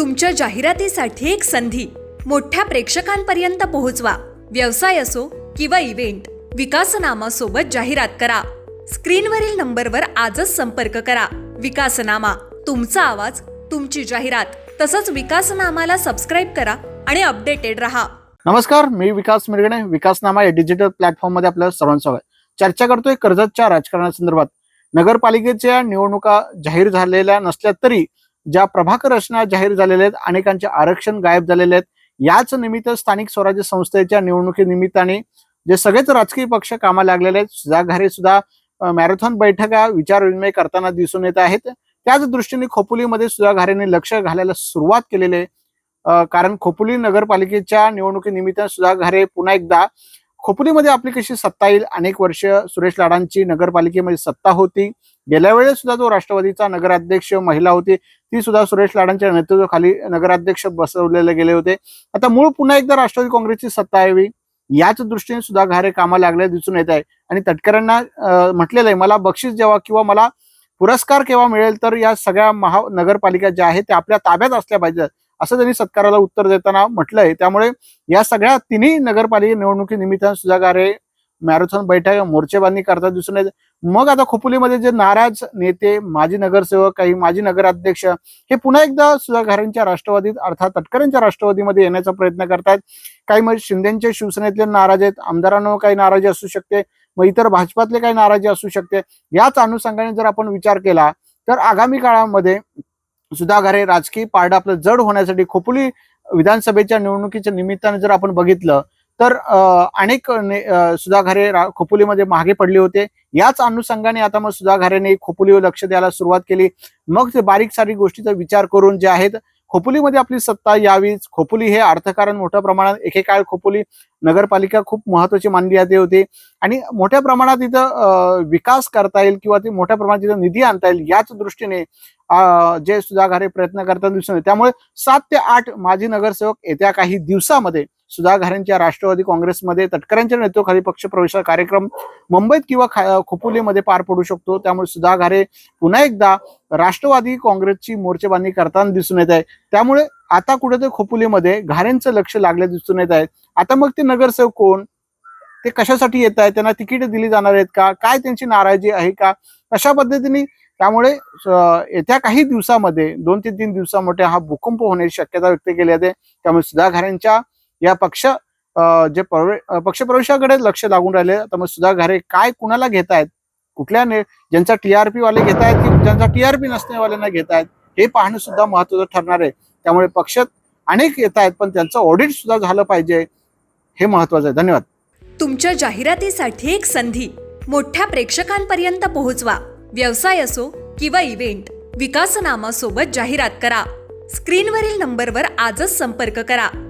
तुमच्या जाहिरातीसाठी एक संधी. मोठ्या प्रेक्षकांपर्यंत पोहोचवा. व्यवसाय असो किंवा इव्हेंट विकासनामा सोबत जाहिरात करा. स्क्रीनवरील नंबरवर आजच संपर्क करा. विकासनामा तुमचा आवाज तुमची जाहिरात तसंच विकासनामाला सबस्क्राईब करा आणि अपडेटेड रहा. नमस्कार मी विकास मिरगणे. विकासनामा या डिजिटल प्लॅटफॉर्ममध्ये आपलं सर्वांचं स्वागत. चर्चा करतोय कर्जतच्या राजकारणासंदर्भात. नगरपालिकेच्या निवडणुका जाहीर झालेल्या नसल्या तरी ज्या प्रभाकर रचना जाहीर झालेल्या आहेत अनेकांचे आरक्षण गायब झालेले आहेत. याच निमित्त स्थानिक स्वराज्य संस्थेच्या निवडणुकीनिमित्ताने जे सगळेच राजकीय पक्ष कामाला लागलेले आहेत ज्या घरी सुद्धा मॅरेथॉन बैठका विचार विनिमय करताना दिसून येत आहेत. त्याच दृष्टीने खोपोलीमध्ये सुद्धा घारेने लक्ष घालायला सुरुवात केलेली आहे. कारण खोपोली नगरपालिकेच्या निवडणुकीनिमित्त सुद्धा घारे पुन्हा एकदा खोपोलीमध्ये आपली कशी सत्ता येईल? अनेक वर्ष सुरेश लाडांची नगरपालिकेमध्ये सत्ता होती. गेल्या वेळेस सुद्धा जो राष्ट्रवादीचा नगराध्यक्ष महिला होती ती सुद्धा सुरेश लाडांच्या नेतृत्वाखाली नगराध्यक्ष बसवलेले गेले होते. आता मूळ पुन्हा एकदा राष्ट्रवादी काँग्रेसची सत्ता यावी याच दृष्टीने सुद्धा घारे कामाला लागले दिसून येत आहे. आणि तटकऱ्यांना म्हटलेलं आहे मला बक्षीस जेव्हा किंवा मला पुरस्कार केव्हा मिळेल तर या सगळ्या महा नगरपालिका ज्या आहेत त्या आपल्या ताब्यात असल्या पाहिजेत असं त्यांनी सत्काराला उत्तर देताना म्हटलंय त्यामुळे या सगळ्या तिन्ही नगरपालिका निवडणुकीनिमित्त सुद्धा घारे मॅरेथॉन बैठक मोर्चेबांधणी करता दिसून येत मग आता खोपोलीमध्ये जे नाराज नेते माजी नगरसेवक काही माजी नगराध्यक्ष हे पुन्हा एकदा सुधाकरांच्या राष्ट्रवादीत अर्थात तटकरेंच्या राष्ट्रवादीमध्ये येण्याचा प्रयत्न करतायत. काही मग शिंदेच्या शिवसेनेतले नाराज आहेत आमदारांवर काही नाराजी असू शकते मग इतर भाजपातले काही नाराजी असू शकते. याच अनुषंगाने जर आपण विचार केला तर आगामी काळामध्ये सुधाघारे राजकीय पारडं आपलं जड होण्यासाठी खोपोली विधानसभेच्या निवडणुकीच्या निमित्ताने जर आपण बघितलं तर अनेक ने- रा- खोपोलीमध्ये मागे पडले होते. याच अनुषंगाने आता मग सुधाघारेने खोपोलीवर लक्ष द्यायला सुरुवात केली. मग ते बारीक सारीक गोष्टीचा विचार करून जे आहेत खोपोलीमध्ये आपली सत्ता यावीच. खोपोली हे अर्थकारण मोठ्या प्रमाणात एकेकाळ खोपोली नगरपालिका खूप महत्वाची मानली जाते होती. आणि मोठ्या प्रमाणात इथं विकास करता येईल किंवा ती मोठ्या प्रमाणात तिथं निधी आणता येईल याच दृष्टीने जे सुधाघारे प्रयत्न करताना दिसून येते त्यामुळे सात ते आठ माजी नगरसेवक येत्या काही दिवसामध्ये सुधा घारेंच्या राष्ट्रवादी काँग्रेसमध्ये तटकऱ्यांच्या नेतृत्वाखाली पक्षप्रवेशा कार्यक्रम मुंबईत किंवा खोपोलीमध्ये पार पडू शकतो. त्यामुळे सुधा घारे पुन्हा एकदा राष्ट्रवादी काँग्रेसची मोर्चेबांधणी करताना दिसून येत आहे. त्यामुळे आता कुठेतरी खोपोलीमध्ये घारेंचं लक्ष लागले दिसून येत आहे. आता मग ते नगरसेवक कोण? ते कशासाठी येत आहेत? त्यांना तिकीट दिली जाणार आहेत का? काय त्यांची नाराजी आहे का? अशा पद्धतीने? त्यामुळे येत्या काही दिवसामध्ये दोन ते तीन दिवसामध्ये हा भूकंप होण्याची शक्यता व्यक्त केली जाते. त्यामुळे सुधाघारेंच्या या पक्ष जे प्रवे- पक्ष पक्षप्रवेशाकडे लक्ष लागून राहिले. तर मग सुधा घारे काय कुणाला घेत आहेत कुठल्या ने ज्यांचा टीआरपी वाले घेत आहेत की ज्यांचा टीआरपी नसण्यावाल्यांना घेत आहेत हे पाहणं सुद्धा महत्वाचं ठरणार आहे. त्यामुळे पक्षात अनेक येत आहेत पण त्यांचं ऑडिट सुद्धा झालं पाहिजे हे महत्वाचं आहे. धन्यवाद. तुमच्या जाहिरातीसाठी एक संधी. मोठ्या प्रेक्षकांपर्यंत पोहोचवा. व्यवसाय असो किंवा इव्हेंट विकासनामा सोबत जाहिरात करा. स्क्रीनवरील नंबरवर आजच संपर्क करा.